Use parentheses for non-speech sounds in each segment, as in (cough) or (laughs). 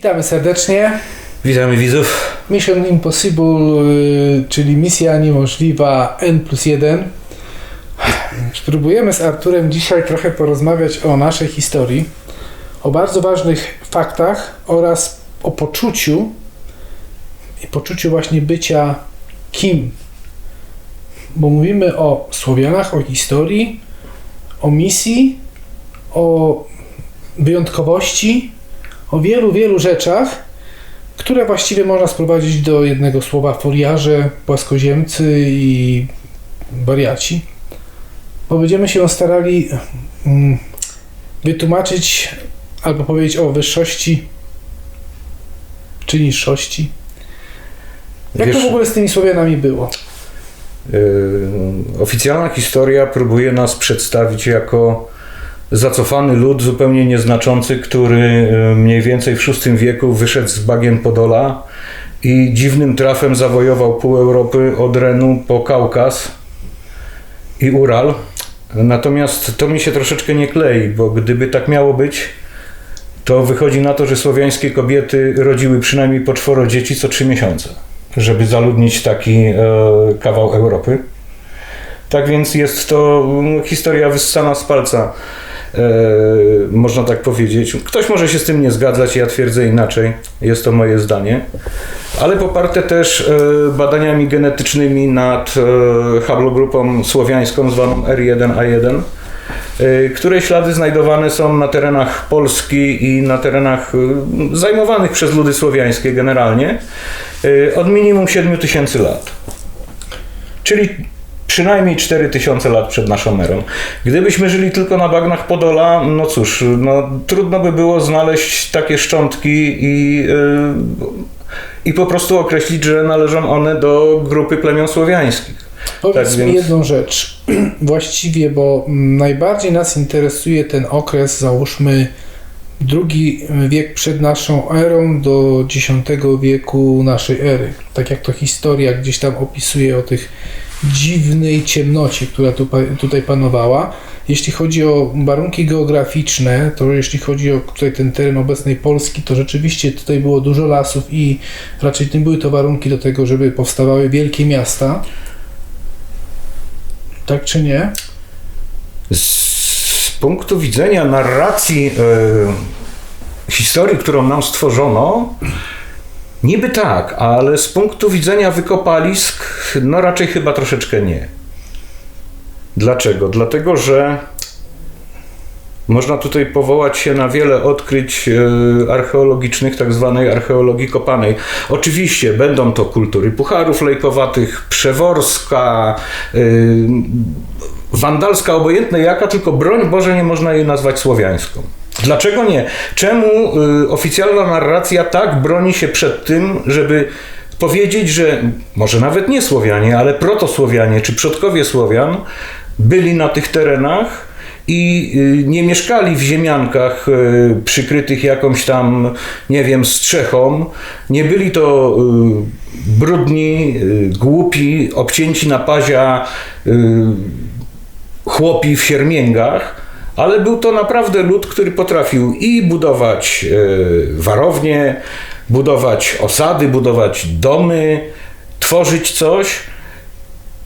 Witamy serdecznie. Witamy widzów. Mission Impossible, y, czyli misja niemożliwa N plus 1. Spróbujemy z Arturem dzisiaj trochę porozmawiać o naszej historii, o bardzo ważnych faktach oraz o poczuciu i poczuciu właśnie bycia kim. Bo mówimy o Słowianach, o historii, o misji, o wyjątkowości, o wielu, wielu rzeczach, które właściwie można sprowadzić do jednego słowa foliarze, płaskoziemcy i wariaci. Bo będziemy się starali mm, wytłumaczyć albo powiedzieć o wyższości czy niższości. Jak Wiesz, to w ogóle z tymi Słowianami było? y, oficjalna historia próbuje nas przedstawić jako zacofany lud zupełnie nieznaczący, który y, mniej więcej w VI wieku wyszedł z bagien Podola i dziwnym trafem zawojował pół Europy od Renu po Kaukaz i Ural. Natomiast to mi się troszeczkę nie klei, bo gdyby tak miało być, to wychodzi na to, że słowiańskie kobiety rodziły przynajmniej po czworo dzieci co trzy miesiące, żeby zaludnić taki e, kawał Europy. Tak więc jest to mm, historia wyssana z palca, e, można tak powiedzieć. Ktoś może się z tym nie zgadzać, ja twierdzę inaczej, jest to moje zdanie. Ale poparte też e, badaniami genetycznymi nad e, haplogrupą słowiańską zwaną R1A1 y, której ślady znajdowane są na terenach Polski i na terenach zajmowanych przez ludy słowiańskie generalnie od minimum 7000 lat. Czyli przynajmniej 4000 lat przed naszą erą. Gdybyśmy żyli tylko na bagnach Podola, no cóż, no, trudno by było znaleźć takie szczątki i, i po prostu określić, że należą one do grupy plemion słowiańskich. Powiedz Tak mi więc- jedną rzecz. (clears throat) Właściwie, bo najbardziej nas interesuje ten okres, załóżmy drugi wiek przed naszą erą do X wieku naszej ery. Tak jak to historia gdzieś tam opisuje o tych dziwnej ciemnocie, która tu, tutaj panowała. Jeśli chodzi o warunki geograficzne, to jeśli chodzi o tutaj ten teren obecnej Polski, to rzeczywiście tutaj było dużo lasów i raczej nie były to warunki do tego, żeby powstawały wielkie miasta. Tak czy nie? Z punktu widzenia narracji e, historii, którą nam stworzono, niby tak, ale z punktu widzenia wykopalisk, no raczej chyba troszeczkę nie. Dlaczego? Dlatego, że można tutaj powołać się na wiele odkryć e, archeologicznych, tak zwanej archeologii kopanej. Oczywiście będą to kultury pucharów lejkowatych, przeworska, y, wandalska, obojętne jaka, tylko broń Boże nie można jej nazwać słowiańską. Dlaczego nie? Czemu y, oficjalna narracja tak broni się przed tym, żeby powiedzieć, że może nawet nie Słowianie, ale protosłowianie czy przodkowie Słowian byli na tych terenach i y, nie mieszkali w ziemiankach y, przykrytych jakąś tam, nie wiem, strzechą. Nie byli to y, brudni, głupi, obcięci na pazia chłopi w siermięgach, ale był to naprawdę lud, który potrafił i budować e, warownie, budować osady, budować domy, tworzyć coś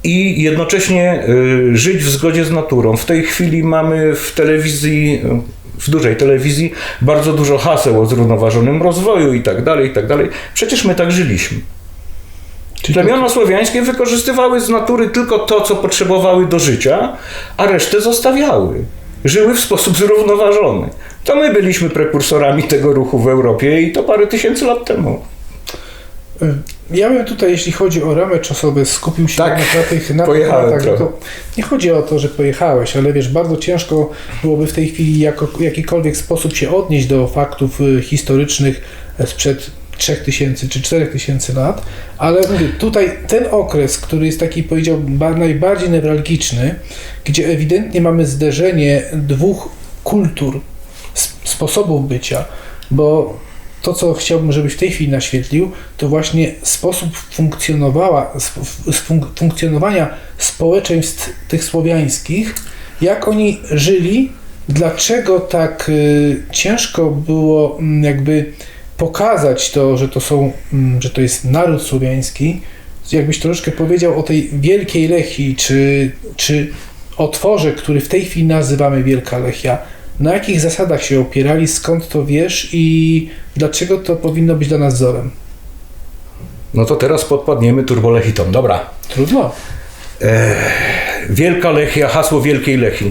i jednocześnie e, żyć w zgodzie z naturą. W tej chwili mamy w telewizji, w dużej telewizji, bardzo dużo haseł o zrównoważonym rozwoju i tak dalej, i tak dalej. Przecież my tak żyliśmy. Czyli Plemiona słowiańskie wykorzystywały z natury tylko to, co potrzebowały do życia, a resztę zostawiały. Żyły w sposób zrównoważony. To my byliśmy prekursorami tego ruchu w Europie i to parę tysięcy lat temu. Y, Ja bym tutaj, jeśli chodzi o ramę czasowe, skupił się Tak, na, tych, na tych latach. nie chodzi o to, że pojechałeś, ale wiesz, bardzo ciężko byłoby w tej chwili jako, w jakikolwiek sposób się odnieść do faktów y, historycznych sprzed 3000 czy 4000 lat, ale mówię, tutaj ten okres, który jest taki, powiedziałbym, ba- najbardziej newralgiczny, gdzie ewidentnie mamy zderzenie dwóch kultur, sp- sposobów bycia, bo to, co chciałbym, żebyś w tej chwili naświetlił, to właśnie sposób funkcjonowała, sp- f- fun- funkcjonowania społeczeństw tych słowiańskich, jak oni żyli, dlaczego tak y, ciężko było mm, jakby pokazać to, że to są, mm, że to jest naród słowiański, jakbyś troszeczkę powiedział o tej wielkiej Lechii, czy, czy otworze, który w tej chwili nazywamy Wielka Lechia, na jakich zasadach się opierali, skąd to wiesz i dlaczego to powinno być dla nas wzorem? No to teraz podpadniemy turbolechitom. Dobra. Trudno. Wielka Lechia, hasło Wielkiej Lechii.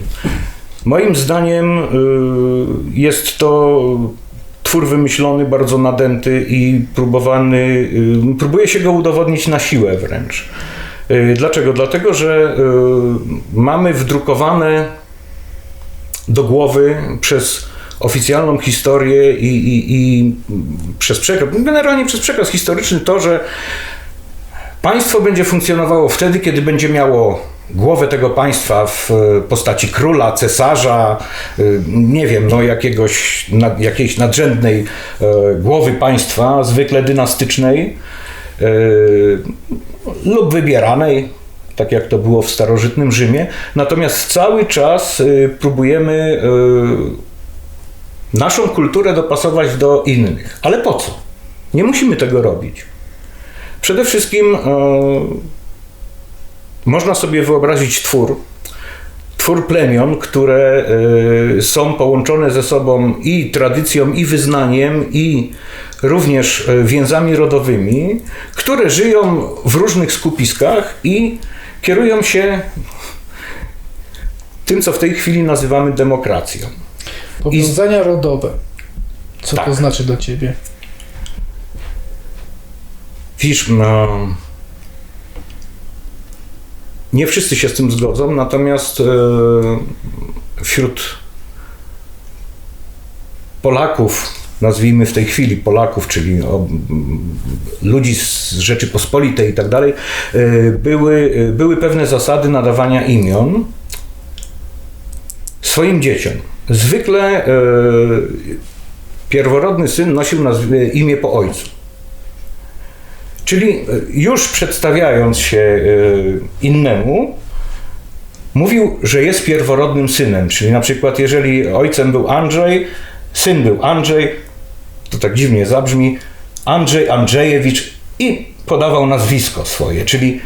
Moim zdaniem y, jest to twór wymyślony, bardzo nadęty i próbowany, y, próbuje się go udowodnić na siłę wręcz. Y, Dlaczego? Dlatego, że y, mamy wdrukowane do głowy przez oficjalną historię i, i, i przez przekaz, generalnie przez przekaz historyczny to, że Państwo będzie funkcjonowało wtedy, kiedy będzie miało głowę tego państwa w e, postaci króla, cesarza, e, nie wiem, no jakiegoś, jakiejś nadrzędnej e, głowy państwa, zwykle dynastycznej lub wybieranej, tak jak to było w starożytnym Rzymie. Natomiast cały czas próbujemy naszą kulturę dopasować do innych. Ale po co? Nie musimy tego robić. Przede wszystkim można sobie wyobrazić twór, twór plemion, które e, są połączone ze sobą i tradycją, i wyznaniem, i również e, więzami rodowymi, które żyją w różnych skupiskach i kierują się tym, co w tej chwili nazywamy demokracją. Powiązania rodowe. Co Tak. to znaczy dla ciebie? Widzisz, no, nie wszyscy się z tym zgodzą, natomiast e, wśród Polaków, nazwijmy w tej chwili Polaków, czyli ludzi z Rzeczypospolitej i tak dalej, e, były, e, były pewne zasady nadawania imion swoim dzieciom. Zwykle pierworodny syn nosił imię po ojcu. Czyli e, już przedstawiając się e, innemu, mówił, że jest pierworodnym synem. Czyli na przykład, jeżeli ojcem był Andrzej, syn był Andrzej, to tak dziwnie zabrzmi, Andrzej Andrzejewicz i podawał nazwisko swoje, czyli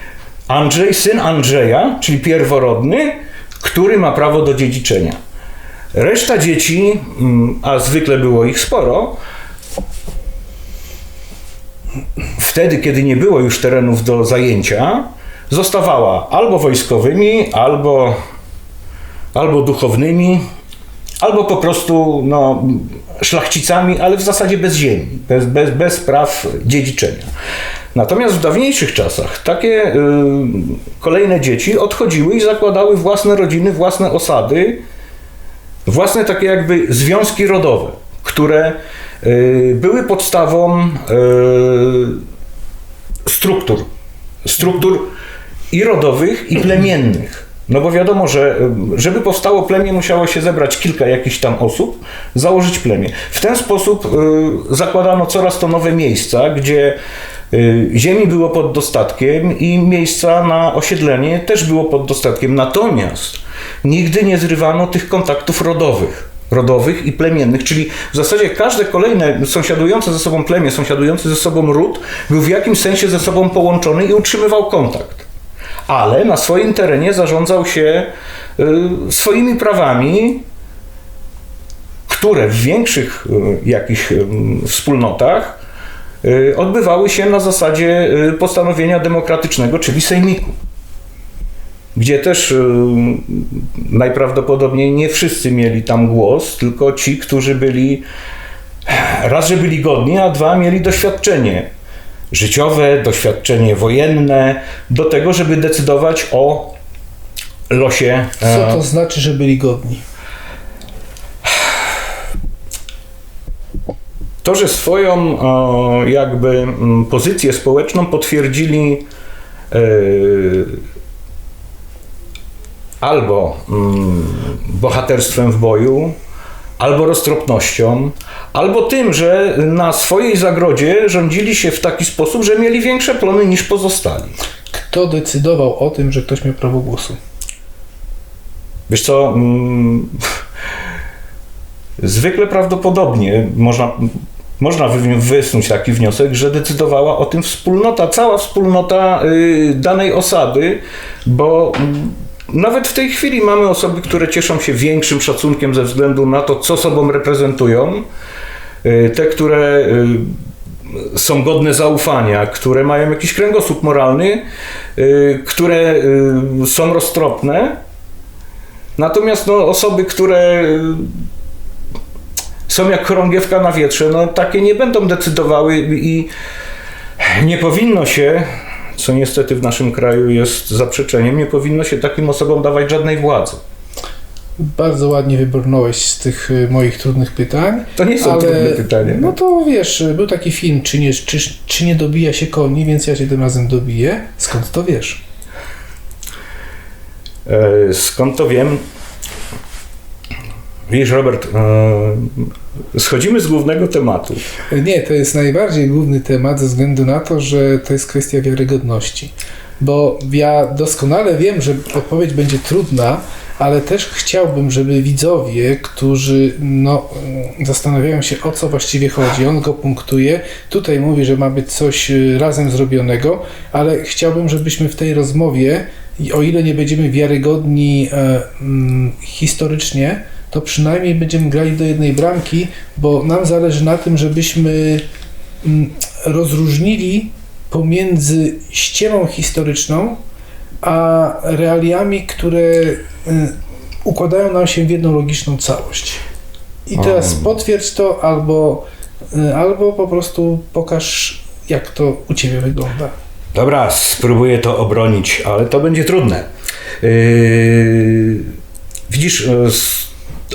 Andrzej, syn Andrzeja, czyli pierworodny, który ma prawo do dziedziczenia. Reszta dzieci, mm, a zwykle było ich sporo, wtedy, kiedy nie było już terenów do zajęcia, zostawała albo wojskowymi, albo, albo duchownymi, albo po prostu no, szlachcicami, ale w zasadzie bez ziemi, bez, bez, bez praw dziedziczenia. Natomiast w dawniejszych czasach takie y, kolejne dzieci odchodziły i zakładały własne rodziny, własne osady, własne takie jakby związki rodowe, które y, były podstawą y, struktur. Struktur i rodowych, i plemiennych. No bo wiadomo, że żeby powstało plemię, musiało się zebrać kilka jakichś tam osób, założyć plemię. W ten sposób y, zakładano coraz to nowe miejsca, gdzie ziemi było pod dostatkiem i miejsca na osiedlenie też było pod dostatkiem. Natomiast nigdy nie zrywano tych kontaktów rodowych. Rodowych i plemiennych, czyli w zasadzie każde kolejne sąsiadujące ze sobą plemię, sąsiadujący ze sobą ród był w jakimś sensie ze sobą połączony i utrzymywał kontakt ale na swoim terenie zarządzał się y, swoimi prawami, które w większych y, jakichś y, wspólnotach odbywały się na zasadzie postanowienia demokratycznego, czyli sejmiku. Gdzie też y, najprawdopodobniej nie wszyscy mieli tam głos, tylko ci, którzy byli raz, że byli godni, a dwa mieli doświadczenie życiowe, doświadczenie wojenne do tego, żeby decydować o losie. Co e, to znaczy, że byli godni? To, że swoją e, jakby pozycję społeczną potwierdzili e, albo mm, bohaterstwem w boju, albo roztropnością, albo tym, że na swojej zagrodzie rządzili się w taki sposób, że mieli większe plony niż pozostali. Kto decydował o tym, że ktoś miał prawo głosu? Wiesz co, mm, (laughs) zwykle prawdopodobnie można można wy- wysnuć taki wniosek, że decydowała o tym wspólnota, cała wspólnota y, danej osady, bo mm, nawet w tej chwili mamy osoby, które cieszą się większym szacunkiem ze względu na to, co sobą reprezentują. Y, Te, które y, są godne zaufania, które mają jakiś kręgosłup moralny, y, które są roztropne. Natomiast no, osoby, które są jak chorągiewka na wietrze, no takie nie będą decydowały i nie powinno się, co niestety w naszym kraju jest zaprzeczeniem, nie powinno się takim osobom dawać żadnej władzy. Bardzo ładnie wybrnąłeś z tych y, moich trudnych pytań. To nie są ale, trudne pytania. No to wiesz, był taki film, czy nie, czy, czy nie dobija się koni, więc ja się tym razem dobiję. Skąd to wiesz? E, Skąd to wiem? Widzisz, Robert, e, schodzimy z głównego tematu. Nie, to jest najbardziej główny temat ze względu na to, że to jest kwestia wiarygodności. Bo ja doskonale wiem, że odpowiedź będzie trudna, ale też chciałbym, żeby widzowie, którzy no, zastanawiają się o co właściwie chodzi, on go punktuje. Tutaj mówi, że ma być coś y, razem zrobionego, ale chciałbym, żebyśmy w tej rozmowie, o ile nie będziemy wiarygodni e, mm, historycznie, to przynajmniej będziemy grali do jednej bramki, bo nam zależy na tym, żebyśmy mm, rozróżnili pomiędzy ściemą historyczną a realiami, które y, układają nam się w jedną logiczną całość. I teraz potwierdź to, albo, y, albo po prostu pokaż, jak to u Ciebie wygląda. Dobra, spróbuję to obronić, ale to będzie trudne. Yy, widzisz, s-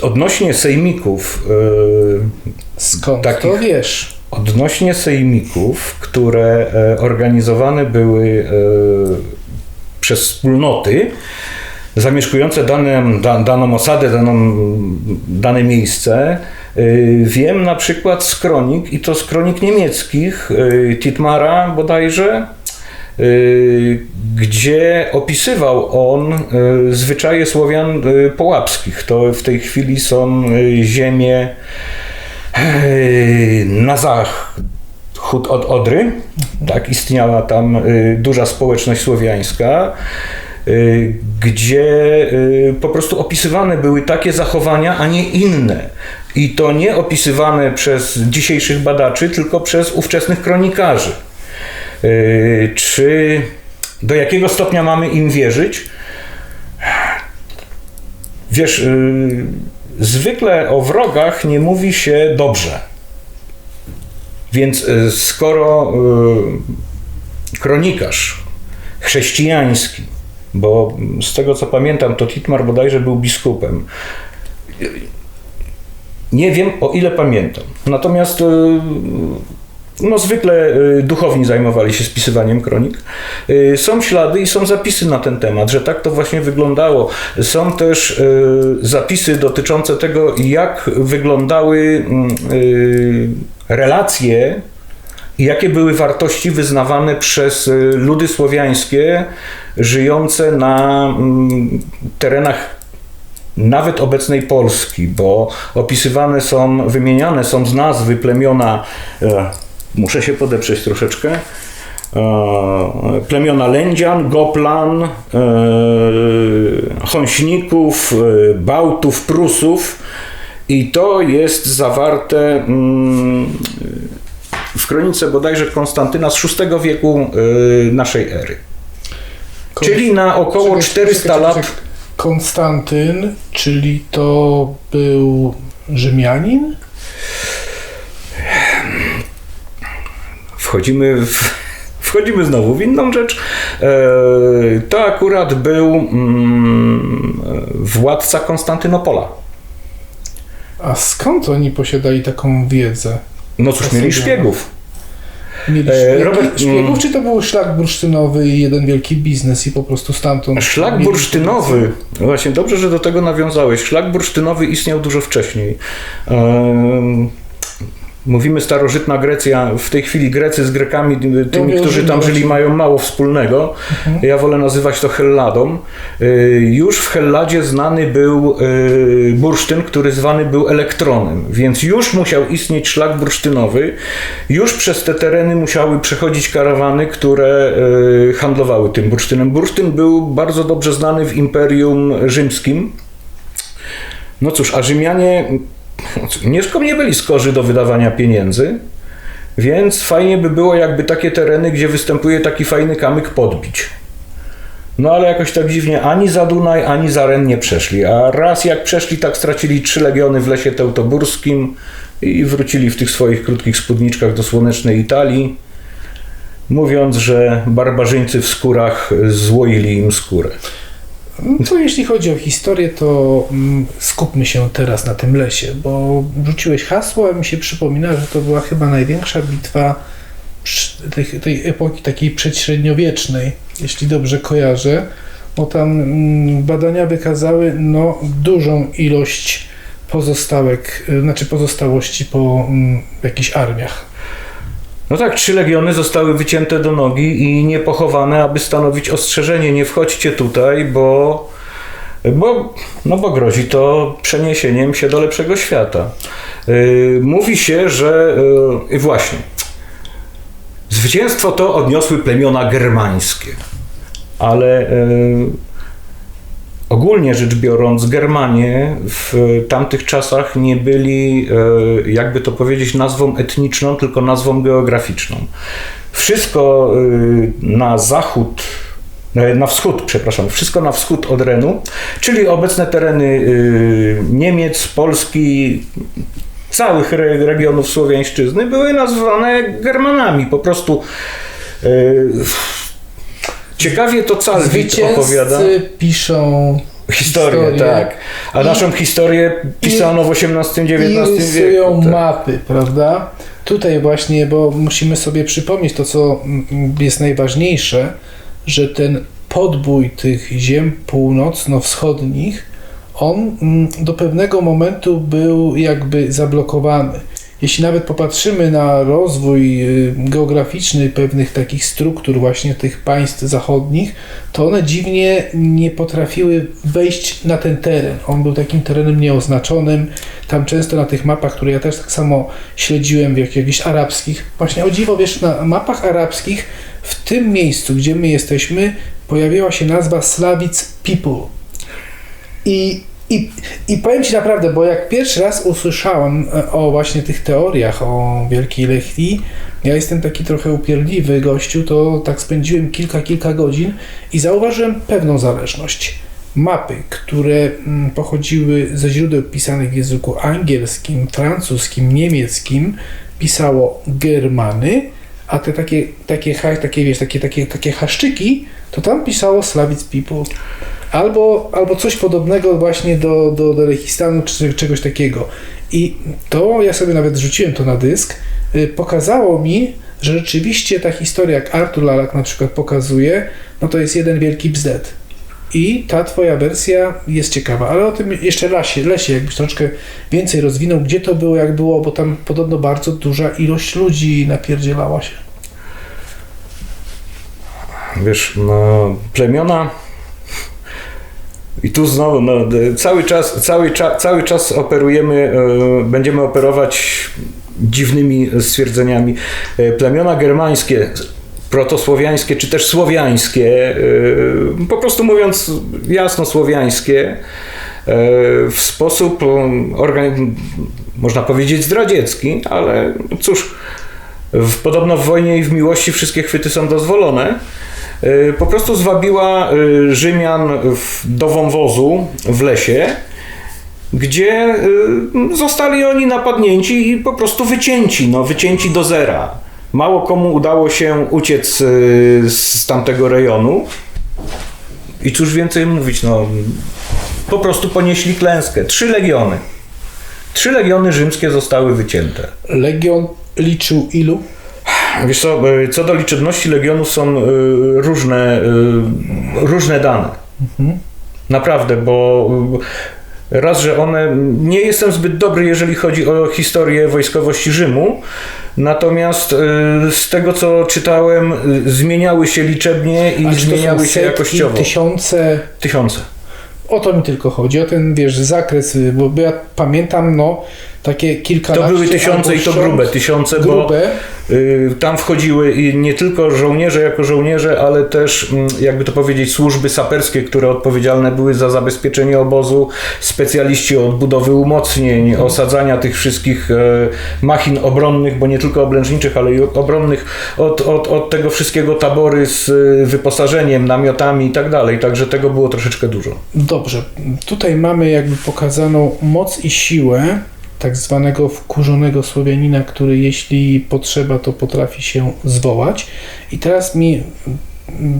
odnośnie sejmików, yy, Skąd Takich- to wiesz? odnośnie sejmików, które e, organizowane były e, przez wspólnoty zamieszkujące daną, da, daną osadę, daną, dane miejsce, y, wiem na przykład z kronik, i to z kronik niemieckich, y, Titmara bodajże, gdzie opisywał on y, zwyczaje Słowian y, połapskich. To w tej chwili są y, ziemie y, na zachód od Odry. Tak, istniała tam y, duża społeczność słowiańska, y, gdzie y, po prostu opisywane były takie zachowania, a nie inne. I to nie opisywane przez dzisiejszych badaczy, tylko przez ówczesnych kronikarzy. Y, Czy do jakiego stopnia mamy im wierzyć? Wiesz, y, zwykle o wrogach nie mówi się dobrze. Więc y, skoro kronikarz chrześcijański, bo z tego co pamiętam, to Titmar bodajże był biskupem. Nie wiem o ile pamiętam. Natomiast no, zwykle y, duchowni zajmowali się spisywaniem kronik. Y, Są ślady i są zapisy na ten temat, że tak to właśnie wyglądało. Są też y, zapisy dotyczące tego, jak wyglądały mm, relacje i jakie były wartości wyznawane przez ludy słowiańskie żyjące na mm, terenach nawet obecnej Polski, bo opisywane są, wymieniane są z nazwy plemiona, e, muszę się podeprzeć troszeczkę, e, plemiona Lędzian, Goplan, e, Hąśników, e, Bałtów, Prusów i to jest zawarte mm, w kronice bodajże Konstantyna z VI wieku e, naszej ery. Czyli na około Czekaj, 400 czekaj, lat. czekaj. Konstantyn, czyli to był Rzymianin? Wchodzimy, w, (laughs) wchodzimy znowu w inną rzecz. E, To akurat był mm, władca Konstantynopola. A skąd oni posiadali taką wiedzę? No cóż, mieli szpiegów. Mieli E, szpiegi, Robert, szpiegów, mm. czy to był szlak bursztynowy i jeden wielki biznes i po prostu stamtąd... Szlak bursztynowy, no właśnie dobrze, że do tego nawiązałeś. Szlak bursztynowy istniał dużo wcześniej. Mówimy starożytna Grecja, w tej chwili Grecy z Grekami, tymi, którzy tam żyli, mają mało wspólnego. Ja wolę nazywać to Helladą. Y, Już w Helladzie znany był y, bursztyn, który zwany był elektronem, więc już musiał istnieć szlak bursztynowy. Już przez te tereny musiały przechodzić karawany, które y, handlowały tym bursztynem. Bursztyn był bardzo dobrze znany w Imperium Rzymskim. No cóż, a Rzymianie nie, nie byli skorzy do wydawania pieniędzy, więc fajnie by było, jakby takie tereny, gdzie występuje taki fajny kamyk, podbić. No ale jakoś tak dziwnie ani za Dunaj, ani za Ren nie przeszli. A raz jak przeszli, tak stracili trzy legiony w lesie teutoburskim i wrócili w tych swoich krótkich spódniczkach do słonecznej Italii, mówiąc, że barbarzyńcy w skórach złoili im skórę. To jeśli chodzi o historię, to mm, skupmy się teraz na tym lesie, bo rzuciłeś hasło, a mi się przypomina, że to była chyba największa bitwa tej epoki takiej przedśredniowiecznej, jeśli dobrze kojarzę, bo tam mm, badania wykazały no, dużą ilość pozostałek, y, znaczy pozostałości po mm, jakichś armiach. No tak, trzy legiony zostały wycięte do nogi i nie pochowane, aby stanowić ostrzeżenie. Nie wchodźcie tutaj, bo, bo, no bo grozi to przeniesieniem się do lepszego świata. Yy, mówi się, że yy, właśnie zwycięstwo to odniosły plemiona germańskie, ale yy, Ogólnie rzecz biorąc, Germanie w tamtych czasach nie byli, e, jakby to powiedzieć, nazwą etniczną, tylko nazwą geograficzną. Wszystko e, na zachód, e, na wschód, przepraszam, wszystko na wschód od Renu, czyli obecne tereny Niemiec, Polski, całych re- regionów słowiańszczyzny były nazwane Germanami. Po prostu ciekawie to Calwit opowiada. Piszą Historię, historię. tak. A I- naszą historię pisano w XVIII-XIX wieku. rysują tak. mapy, prawda? Tutaj właśnie, bo musimy sobie przypomnieć to, co jest najważniejsze, że ten podbój tych ziem północno-wschodnich, on mm, do pewnego momentu był jakby zablokowany. Jeśli nawet popatrzymy na rozwój y, geograficzny pewnych takich struktur właśnie tych państw zachodnich, to one dziwnie nie potrafiły wejść na ten teren. On był takim terenem nieoznaczonym. Tam często na tych mapach, które ja też tak samo śledziłem, jak- jakichś arabskich, właśnie o dziwo, wiesz, na mapach arabskich w tym miejscu, gdzie my jesteśmy, pojawiła się nazwa Slavic People. I, i, I powiem Ci naprawdę, bo jak pierwszy raz usłyszałem e, o właśnie tych teoriach o Wielkiej Lechii, ja jestem taki trochę upierdliwy gościu, to tak spędziłem kilka, kilka godzin i zauważyłem pewną zależność. Mapy, które mm, pochodziły ze źródeł pisanych w języku angielskim, francuskim, niemieckim, pisało Germany, a te takie, takie, takie, wiesz, takie, takie, takie haszczyki, to tam pisało Slavic People. Albo, albo coś podobnego właśnie do, do, do Lechistanu, czy czegoś takiego. I to, ja sobie nawet rzuciłem to na dysk, y, pokazało mi, że rzeczywiście ta historia, jak Artur Lalak na przykład pokazuje, no to jest jeden wielki bzdet. I ta twoja wersja jest ciekawa, ale o tym jeszcze lesie, lesie jakbyś troszeczkę więcej rozwinął, gdzie to było, jak było, bo tam podobno bardzo duża ilość ludzi napierdzielała się. Wiesz, no, plemiona. I tu znowu, no, cały czas, cały, cza, cały czas operujemy, e, będziemy operować dziwnymi stwierdzeniami. E, plemiona germańskie, protosłowiańskie, czy też słowiańskie, e, po prostu mówiąc jasno słowiańskie, w sposób, można powiedzieć, zdradziecki, ale cóż, w, podobno w wojnie i w miłości wszystkie chwyty są dozwolone. Y, Po prostu zwabiła y, Rzymian do wąwozu w lesie, gdzie y, zostali oni napadnięci i po prostu wycięci, no, wycięci do zera. Mało komu udało się uciec z tamtego rejonu. I cóż więcej mówić, no, po prostu ponieśli klęskę. Trzy legiony. Trzy legiony rzymskie zostały wycięte. Legion liczył ilu? Wiesz co, y, co do liczebności legionów są y, różne, y, różne dane. Naprawdę, bo Raz, że one. Nie jestem zbyt dobry, jeżeli chodzi o historię wojskowości Rzymu. Natomiast z tego co czytałem, zmieniały się liczebnie i zmieniały się jakościowo. tysiące, Tysiące. o to mi tylko chodzi, o ten, wiesz, zakres, bo ja pamiętam, no, takie To kilkanaście były tysiące i to grube tysiące, bo grube, y, tam wchodziły nie tylko żołnierze jako żołnierze, ale też, mm, jakby to powiedzieć, służby saperskie, które odpowiedzialne były za zabezpieczenie obozu, specjaliści od budowy umocnień, osadzania tych wszystkich e, machin obronnych, bo nie tylko oblężniczych, ale i obronnych, od, od, od tego wszystkiego tabory z y, wyposażeniem, namiotami i tak dalej. Także tego było troszeczkę dużo. Dobrze, tutaj mamy jakby pokazaną moc i siłę tak zwanego wkurzonego Słowianina, który jeśli potrzeba, to potrafi się zwołać. I teraz mi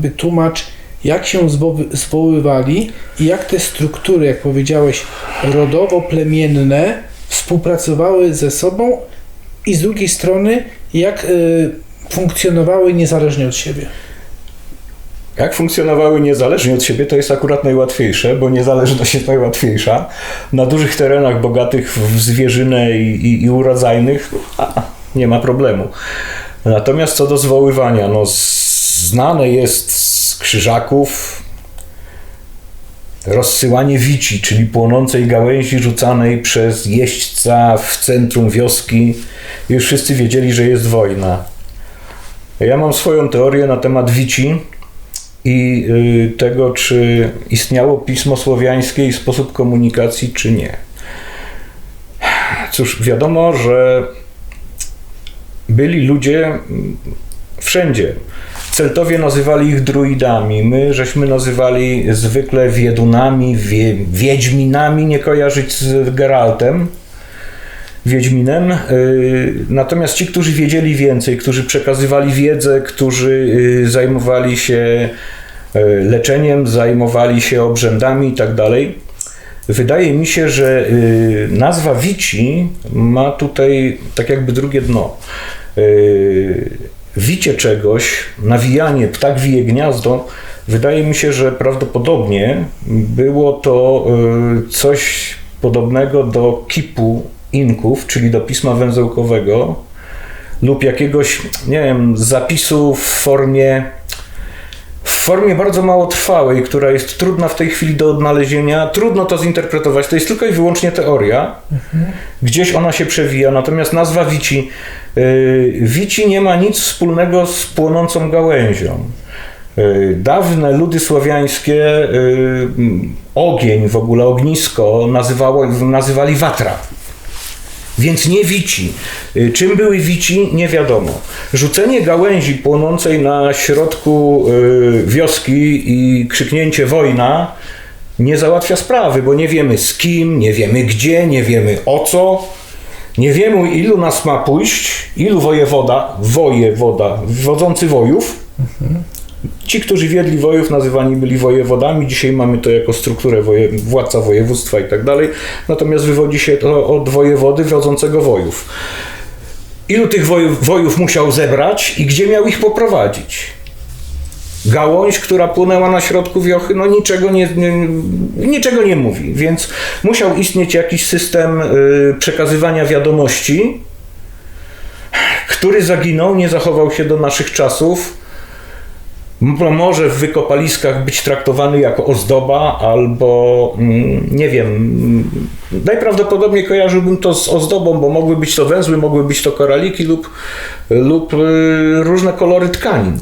wytłumacz, jak się zwoły, zwoływali i jak te struktury, jak powiedziałeś, rodowo-plemienne współpracowały ze sobą i z drugiej strony, jak y, funkcjonowały niezależnie od siebie. Jak funkcjonowały niezależnie od siebie, to jest akurat najłatwiejsze, bo niezależność jest (laughs) najłatwiejsza. Na dużych terenach bogatych w zwierzynę i, i, i urodzajnych a, nie ma problemu. Natomiast co do zwoływania, no znane jest z krzyżaków rozsyłanie wici, czyli płonącej gałęzi rzucanej przez jeźdźca w centrum wioski. Już wszyscy wiedzieli, że jest wojna. Ja mam swoją teorię na temat wici i y, tego, czy istniało pismo słowiańskie i sposób komunikacji, czy nie. Cóż, wiadomo, że byli ludzie wszędzie. Celtowie nazywali ich druidami, my żeśmy nazywali zwykle wiedunami, wie, wiedźminami, nie kojarzyć z Geraltem. Wiedźminem. y, Natomiast ci, którzy wiedzieli więcej, którzy przekazywali wiedzę, którzy y, zajmowali się y, leczeniem, zajmowali się obrzędami i tak dalej, wydaje mi się, że nazwa Wici ma tutaj tak jakby drugie dno. Wicie czegoś, nawijanie, ptak wije gniazdo, wydaje mi się, że prawdopodobnie było to coś podobnego do kipu Inków, czyli do pisma węzełkowego lub jakiegoś, nie wiem, zapisu w formie w formie bardzo mało trwałej, która jest trudna w tej chwili do odnalezienia, trudno to zinterpretować, to jest tylko i wyłącznie teoria. Gdzieś ona się przewija, natomiast nazwa Wici, yy, Wici nie ma nic wspólnego z płonącą gałęzią. Yy, Dawne ludy słowiańskie yy, ogień, w ogóle ognisko nazywało, nazywali watra. Więc nie wici. Y, Czym były wici, nie wiadomo. Rzucenie gałęzi płonącej na środku y, wioski i krzyknięcie wojna nie załatwia sprawy, bo nie wiemy z kim, nie wiemy gdzie, nie wiemy o co. Nie wiemy ilu nas ma pójść, ilu wojewoda, wojewoda, wodzący wojów. Ci, którzy wiedli wojów, nazywani byli wojewodami. Dzisiaj mamy to jako strukturę woje, władca województwa i tak dalej. Natomiast wywodzi się to od wojewody wodzącego wojów. Ilu tych wojów, wojów musiał zebrać i gdzie miał ich poprowadzić? Gałąź, która płynęła na środku wiochy, no niczego nie, nie, niczego nie mówi, więc musiał istnieć jakiś system y, przekazywania wiadomości, który zaginął, nie zachował się do naszych czasów. Może w wykopaliskach być traktowany jako ozdoba, albo mm, nie wiem. mm, Najprawdopodobniej kojarzyłbym to z ozdobą, bo mogły być to węzły, mogły być to koraliki lub, lub y, różne kolory tkanin.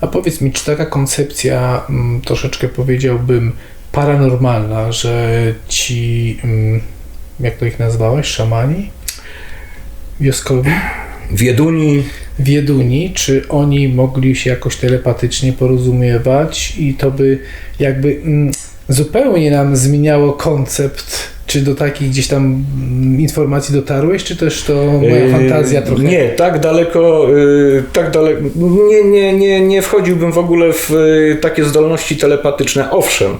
A powiedz mi, czy taka koncepcja, mm, troszeczkę powiedziałbym, paranormalna, że ci, jak to ich nazwałeś, szamani wioskowi, Wieduni, wieduni, czy oni mogli się jakoś telepatycznie porozumiewać i to by jakby mm, zupełnie nam zmieniało koncept, czy do takich gdzieś tam mm, informacji dotarłeś, czy też to moja Yy, fantazja trochę? Nie, tak daleko, yy, tak daleko. Nie, nie, nie, nie wchodziłbym w ogóle w yy, takie zdolności telepatyczne. Owszem,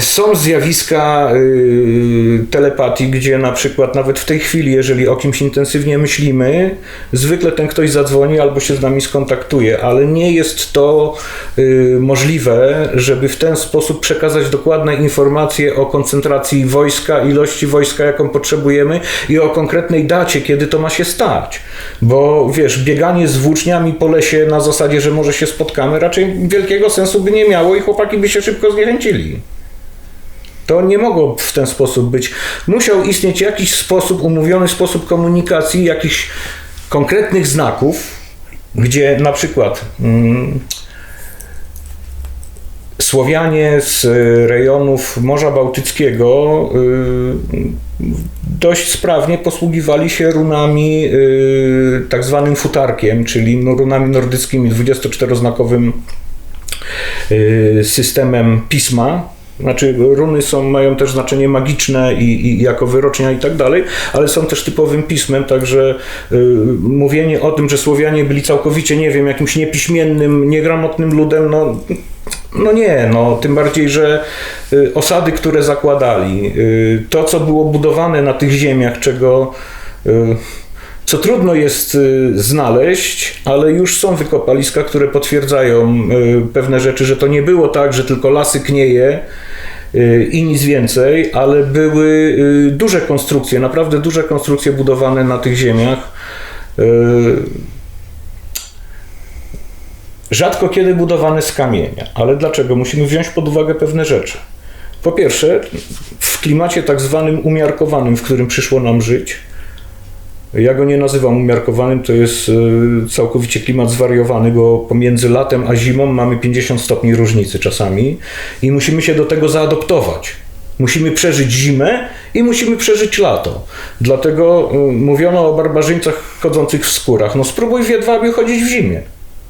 Są zjawiska y, telepatii, gdzie na przykład nawet w tej chwili, jeżeli o kimś intensywnie myślimy, zwykle ten ktoś zadzwoni albo się z nami skontaktuje, ale nie jest to y, możliwe, żeby w ten sposób przekazać dokładne informacje o koncentracji wojska, ilości wojska, jaką potrzebujemy i o konkretnej dacie, kiedy to ma się stać. Bo wiesz, bieganie z włóczniami po lesie na zasadzie, że może się spotkamy, raczej wielkiego sensu by nie miało i chłopaki by się szybko zniechęcili. To nie mogło w ten sposób być. Musiał istnieć jakiś sposób, umówiony sposób komunikacji, jakichś konkretnych znaków, gdzie na przykład mm, Słowianie z rejonów Morza Bałtyckiego y, dość sprawnie posługiwali się runami y, tak zwanym futarkiem, czyli no, runami nordyckimi 24-znakowym y, systemem pisma. Znaczy, runy są, mają też znaczenie magiczne i, i jako wyrocznia i tak dalej, ale są też typowym pismem, także y, mówienie o tym, że Słowianie byli całkowicie, nie wiem, jakimś niepiśmiennym, niegramotnym ludem, no, no nie, no tym bardziej, że y, osady, które zakładali, y, to co było budowane na tych ziemiach, czego y, co trudno jest y, znaleźć, ale już są wykopaliska, które potwierdzają y, pewne rzeczy, że to nie było tak, że tylko lasy knieje y, i nic więcej, ale były duże konstrukcje, naprawdę duże konstrukcje budowane na tych ziemiach. Rzadko kiedy budowane z kamienia. Ale dlaczego? Musimy wziąć pod uwagę pewne rzeczy. Po pierwsze, w klimacie tak zwanym umiarkowanym, w którym przyszło nam żyć, ja go nie nazywam umiarkowanym, to jest y, całkowicie klimat zwariowany, bo pomiędzy latem a zimą mamy 50 stopni różnicy czasami i musimy się do tego zaadoptować. Musimy przeżyć zimę i musimy przeżyć lato. Dlatego y, mówiono o barbarzyńcach chodzących w skórach. No spróbuj w chodzić w zimie.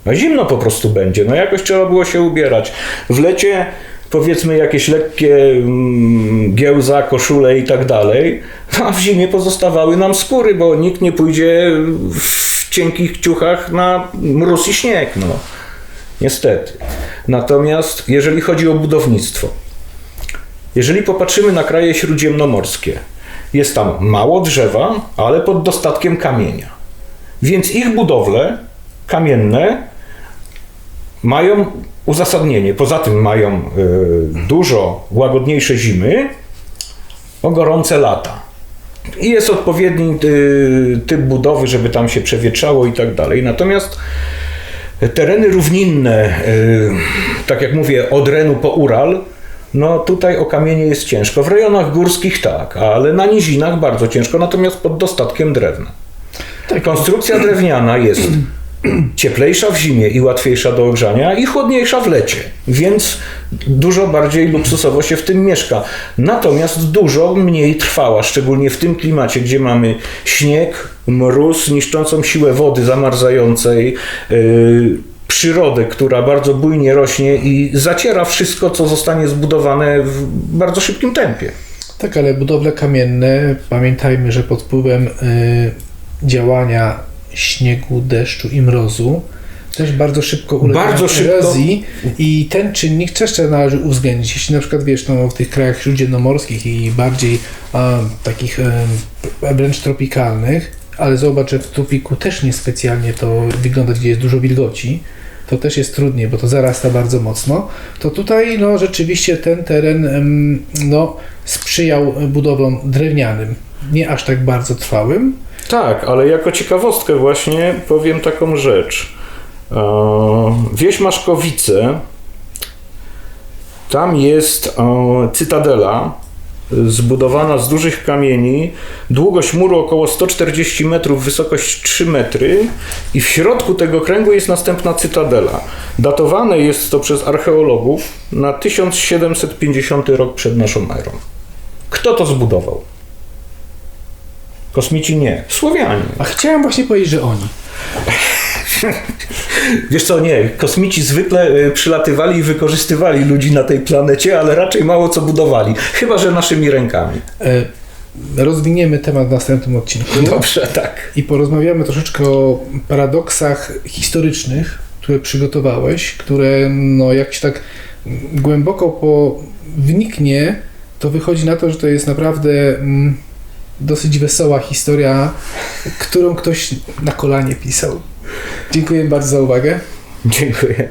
A zimno po prostu będzie. No jakoś trzeba było się ubierać. W lecie powiedzmy jakieś lekkie mm, giełza, koszule i tak dalej, a w zimie pozostawały nam skóry, bo nikt nie pójdzie w cienkich ciuchach na mróz i śnieg, no. Niestety. Natomiast jeżeli chodzi o budownictwo, jeżeli popatrzymy na kraje śródziemnomorskie, jest tam mało drzewa, ale pod dostatkiem kamienia. Więc ich budowle kamienne mają uzasadnienie. Poza tym mają y, dużo łagodniejsze zimy o gorące lata. I jest odpowiedni y, typ budowy, żeby tam się przewietrzało i tak dalej. Natomiast tereny równinne, y, tak jak mówię, od Renu po Ural, no tutaj o kamienie jest ciężko. W rejonach górskich tak, ale na nizinach bardzo ciężko, natomiast pod dostatkiem drewna. Konstrukcja drewniana jest (clears throat) cieplejsza w zimie i łatwiejsza do ogrzania i chłodniejsza w lecie, więc dużo bardziej luksusowo się w tym mieszka. Natomiast dużo mniej trwała, szczególnie w tym klimacie, gdzie mamy śnieg, mróz, niszczącą siłę wody zamarzającej, yy, przyrodę, która bardzo bujnie rośnie i zaciera wszystko, co zostanie zbudowane w bardzo szybkim tempie. Tak, ale budowle kamienne, pamiętajmy, że pod wpływem y, działania śniegu, deszczu i mrozu też bardzo szybko ulegają Bardzo szybko. erozji i ten czynnik też należy uwzględnić. Jeśli na przykład wiesz, no, w tych krajach śródziemnomorskich i bardziej takich e, wręcz tropikalnych, ale zobacz, że w tropiku też niespecjalnie to wygląda, gdzie jest dużo wilgoci, to też jest trudniej, bo to zarasta bardzo mocno, to tutaj no, rzeczywiście ten teren no, sprzyjał budowlom drewnianym, nie aż tak bardzo trwałym, Tak, ale jako ciekawostkę właśnie powiem taką rzecz. E, Wieś Maszkowice, tam jest cytadela zbudowana z dużych kamieni, długość muru około 140 metrów, wysokość 3 metry i w środku tego kręgu jest następna cytadela. Datowane jest to przez archeologów na 1750 rok przed naszą erą. Kto to zbudował? Kosmici nie, Słowianie. a chciałem właśnie powiedzieć, że oni. (laughs) Wiesz co, nie, kosmici zwykle y, przylatywali i wykorzystywali ludzi na tej planecie, ale raczej mało co budowali, chyba że naszymi rękami. E, rozwiniemy temat w następnym odcinku. Dobrze, tak. i porozmawiamy troszeczkę o paradoksach historycznych, które przygotowałeś, które no, jak się tak głęboko po, wniknie, to wychodzi na to, że to jest naprawdę mm, dosyć wesoła historia, którą ktoś na kolanie pisał. Dziękuję bardzo za uwagę. Dziękuję.